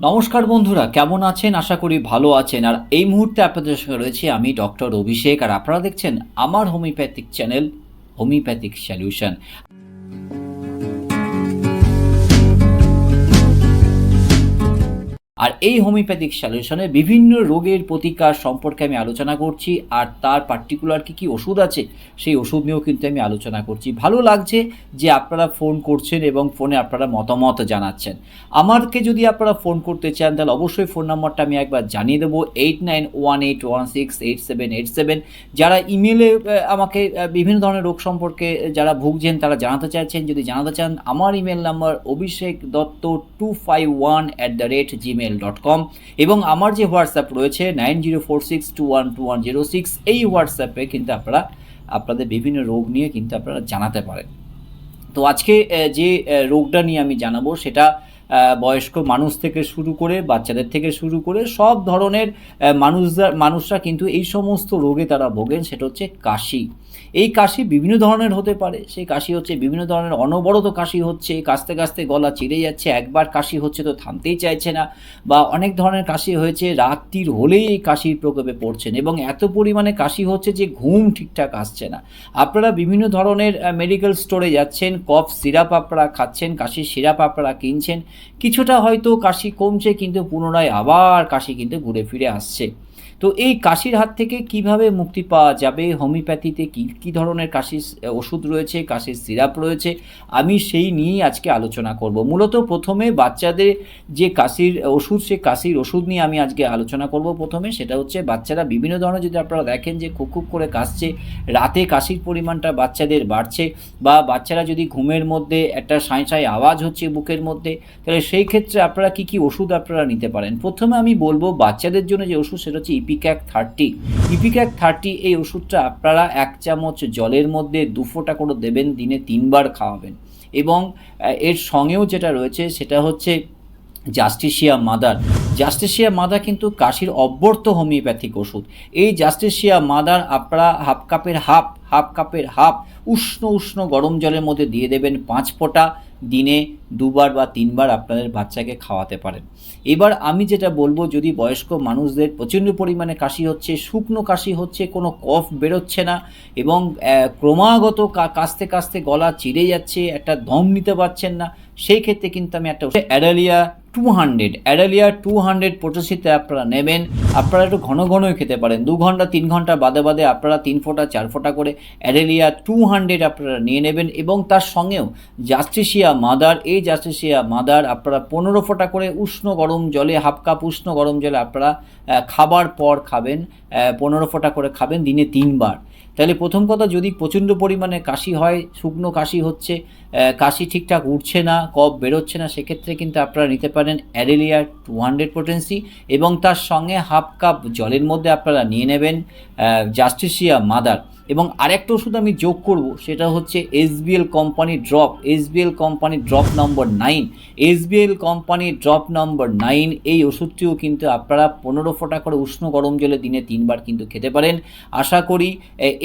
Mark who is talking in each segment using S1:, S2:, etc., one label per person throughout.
S1: নমস্কার বন্ধুরা, কেমন আছেন? আশা করি ভালো আছেন। আর এই মুহূর্তে আপনাদের সঙ্গে রয়েছে আমি ডক্টর অভিষেক। আর আপনারা দেখছেন আমার হোমিওপ্যাথিক চ্যানেল, হোমিওপ্যাথিক সলিউশন। আর এই হোমিওপ্যাথিক সলিউশনে বিভিন্ন রোগের প্রতিকার সম্পর্কে আমি আলোচনা করছি, আর তার পার্টিকুলার কি কি ওষুধ আছে, সেই ওষুধ নিয়েও কিন্তু আমি আলোচনা করছি। ভালো লাগছে যে আপনারা ফোন করছেন এবং ফোনে আপনারা মতামত জানাচ্ছেন। আমাকে যদি আপনারা ফোন করতে চান, তাহলে অবশ্যই ফোন নাম্বারটা আমি একবার জানিয়ে দেবো eight nine one eight one six eight seven eight seven যারা ইমেলে আমাকে বিভিন্ন ধরনের রোগ সম্পর্কে যারা ভুগছেন, তারা জানাতে চাইছেন, যদি জানাতে চান, আমার email number Abhishek Dutta two five one at the rate Gmail dot com এবং আমার যে হোয়াটসঅ্যাপ রয়েছে nine zero four six two one two one zero six এই হোয়াটসঅ্যাপে কিন্তু আপনারা, আপনাদের বিভিন্ন রোগ নিয়ে কিন্তু আপনারা জানাতে পারেন। তো আজকে যে রোগটা নিয়ে আমি জানাব সেটা বয়স্ক মানুষ থেকে শুরু করে, বাচ্চাদের থেকে শুরু করে সব ধরনের মানুষরা মানুষরা কিন্তু এই সমস্ত রোগে তারা ভোগেন, সেটা হচ্ছে কাশি। এই কাশি বিভিন্ন ধরনের হতে পারে। সেই কাশি হচ্ছে বিভিন্ন ধরনের অনবরত কাশি হচ্ছে, কাশতে কাশতে গলা চিড়ে যাচ্ছে, একবার কাশি হচ্ছে তো থামতেই চাইছে না, বা অনেক ধরনের কাশি হয়েছে, রাত্রির হলেই এই কাশির প্রকোপে পড়ছেন এবং এত পরিমাণে কাশি হচ্ছে যে ঘুম ঠিকঠাক আসছে না। আপনারা বিভিন্ন ধরনের মেডিকেল স্টোরে যাচ্ছেন কফ সিরাপ আপনারা খাচ্ছেন, কাশির সিরাপ আপনারা কিনছেন কিছুটা হয়তো কাশি কমছে, কিন্তু পুনরায় আবার কাশি কিন্তু ঘুরে ফিরে আসছে। তো এই কাশির হাত থেকে কীভাবে মুক্তি পাওয়া যাবে? হোমিওপ্যাথিতে কী কী ধরনের কাশির ওষুধ রয়েছে, কাশির সিরাপ রয়েছে? আমি সেই নিয়েই আজকে আলোচনা করব। মূলত প্রথমে বাচ্চাদের যে কাশির ওষুধ, সে কাশির ওষুধ নিয়ে আমি আজকে আলোচনা করব প্রথমে। সেটা হচ্ছে বাচ্চারা বিভিন্ন ধরনের, যদি আপনারা দেখেন যে খুব খুব করে কাশছে, রাতে কাশির পরিমাণটা বাচ্চাদের বাড়ছে বা বাচ্চারা যদি ঘুমের মধ্যে একটা সাঁই সাঁই আওয়াজ হচ্ছে বুকের মধ্যে তাহলে সেই ক্ষেত্রে আপনারা কি কি ওষুধ আপনারা নিতে পারেন? প্রথমে আমি বলব বাচ্চাদের জন্য যে ওষুধ, সেটা হচ্ছে ইপিক্যাক থার্টি ইপিক্যাক থার্টি এই ওষুধটা আপনারা এক চামচ জলের মধ্যে দু ফোঁটা করে দেবেন, দিনে তিনবার খাওয়াবেন। এবং এর সঙ্গেও যেটা রয়েছে, সেটা হচ্ছে জাস্টিসিয়া মাদার জাস্টিসিয়া মাদার কিন্তু কাশির অব্যর্থ হোমিওপ্যাথিক ওষুধ। এই জাস্টিসিয়া মাদার আপনারা হাফ কাপের হাফ হাফ কাপের হাফ উষ্ণ উষ্ণ গরম জলের মধ্যে দিয়ে দেবেন পাঁচ ফোঁটা। দিনে দুবার বা তিনবার আপনাদের বাচ্চাকে খাওয়াতে পারেন। এবার আমি যেটা বলব, যদি বয়স্ক মানুষদের প্রচণ্ড পরিমাণে কাশি হচ্ছে, শুকনো কাশি হচ্ছে, কোনো কফ বেরোচ্ছে না এবং ক্রমাগত কাস্তে কাশতে গলা চিড়ে যাচ্ছে, একটা দম নিতে পারছেন না, সেই ক্ষেত্রে কিন্তু আমি একটা Adalia two hundred Adalia two hundred পটোসিতে আপনারা নেবেন। আপনারা একটু ঘন ঘনই খেতে পারেন। দু ঘণ্টা, তিন ঘণ্টা বাদে বাদে আপনারা তিন ফোঁটা, চার ফোঁটা করে অ্যাডেলিয়া টু হান্ড্রেড আপনারা নিয়ে নেবেন এবং তার সঙ্গেও জাস্টিসিয়া মাদার এই জাস্টিসিয়া মাদার আপনারা পনেরো ফোঁটা করে উষ্ণ গরম জলে, হাফ কাপ উষ্ণ গরম জলে আপনারা খাবার পর খাবেন পনেরো ফোঁটা করে খাবেন দিনে তিনবার। তাহলে প্রথম কথা, যদি প্রচণ্ড পরিমাণে কাশি হয়, শুকনো কাশি হচ্ছে কাশি ঠিকঠাক উঠছে না, কফ বেরোচ্ছে না, সেক্ষেত্রে কিন্তু আপনারা নিতে পারেন অ্যারেলিয়া টু হান্ড্রেড পোটেন্সি এবং তার সঙ্গে হাফ কাপ জলের মধ্যে আপনারা নিয়ে নেবেন জাস্টিসিয়া মাদার। এবং আরেকটা ওষুধ আমি যোগ করব, সেটা হচ্ছে S SBL company drop S SBL company drop number nine S SBL company drop number nine এই ওষুধটিও কিন্তু আপনারা পনেরো ফোঁটা করে উষ্ণ গরম জলে দিনে তিনবার কিন্তু খেতে পারেন। আশা করি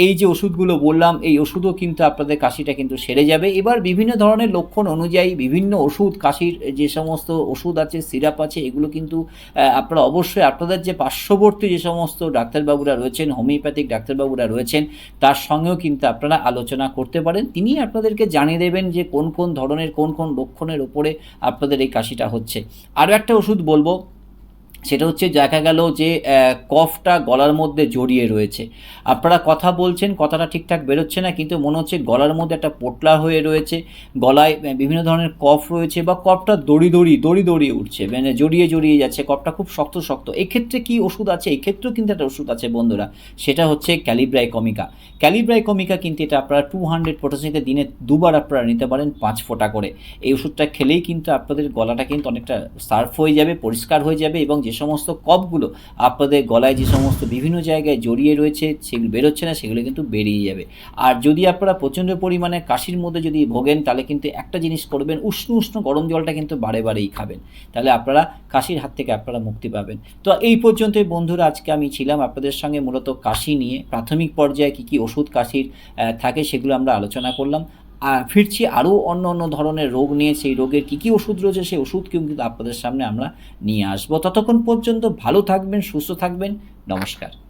S1: এই যে ওষুধগুলো বললাম, এই ওষুধও কিন্তু আপনাদের কাশিটা কিন্তু সেরে যাবে। এবার বিভিন্ন ধরনের লক্ষণ অনুযায়ী বিভিন্ন ওষুধ, কাশির যে সমস্ত ওষুধ আছে, সিরাপ আছে, এগুলো কিন্তু আপনারা অবশ্যই আপনাদের যে পার্শ্ববর্তী যে সমস্ত ডাক্তারবাবুরা রয়েছেন, হোমিওপ্যাথিক ডাক্তারবাবুরা রয়েছেন তার সঙ্গেও কিন্তু আপনারা আলোচনা করতে পারেন। তিনি আপনাদেরকে জানিয়ে দেবেন যে কোন কোন ধরনের, কোন কোন লক্ষণের ওপরে আপনাদের এই কাশিটা হচ্ছে। আরও একটা ওষুধ বলব সেটা হচ্ছে দেখা গেল যে কফটা গলার মধ্যে জড়িয়ে রয়েছে। আপনারা কথা বলছেন, কথাটা ঠিকঠাক বেরোচ্ছে না, কিন্তু মনে হচ্ছে গলার মধ্যে একটা পোটলা হয়ে রয়েছে। গলায় বিভিন্ন ধরনের কফ রয়েছে বা কফটা দড়ি দড়ি দড়ি দড়িয়ে উঠছে মানে জড়িয়ে জড়িয়ে যাচ্ছে, কফটা খুব শক্ত শক্ত। এক্ষেত্রে কি ওষুধ আছে? এক্ষেত্রেও কিন্তু একটা ওষুধ আছে বন্ধুরা, সেটা হচ্ছে ক্যালিব্রাই কমিকা ক্যালিব্রাই কমিকা কিন্তু এটা আপনারা টু হান্ড্রেড পটাশিতে দিনে দুবার আপনারা নিতে পারেন পাঁচ ফোঁটা করে। এই ওষুধটা খেলেই কিন্তু আপনাদের গলাটা কিন্তু অনেকটা সার্ফ হয়ে যাবে, পরিষ্কার হয়ে যাবে এবং যে সমস্ত কফগুলো আপনাদের গলায় যে সমস্ত বিভিন্ন জায়গায় জড়িয়ে রয়েছে, সেগুলো বেরোচ্ছে না, সেগুলো কিন্তু বেরিয়ে যাবে। আর যদি আপনারা প্রচণ্ড পরিমাণে কাশির মধ্যে যদি ভোগেন, তাহলে কিন্তু একটা জিনিস করবেন, উষ্ণ উষ্ণ গরম জলটা কিন্তু বারে বারেই খাবেন। তাহলে আপনারা কাশির হাত থেকে আপনারা মুক্তি পাবেন। তো এই পর্যন্তই বন্ধুরা, আজকে আমি ছিলাম আপনাদের সঙ্গে মূলত কাশি নিয়ে। প্রাথমিক পর্যায়ে কী কী ওষুধ কাশির থাকে সেগুলো আমরা আলোচনা করলাম। ফিরছি, আরও অন্য অন্য ধরনের রোগ নিয়ে, সেই রোগের কী কী ওষুধ রয়েছে, সেই ওষুধ কিন্তু আপনাদের সামনে আমরা নিয়ে আসব। ততক্ষণ পর্যন্ত ভালো থাকবেন, সুস্থ থাকবেন। নমস্কার।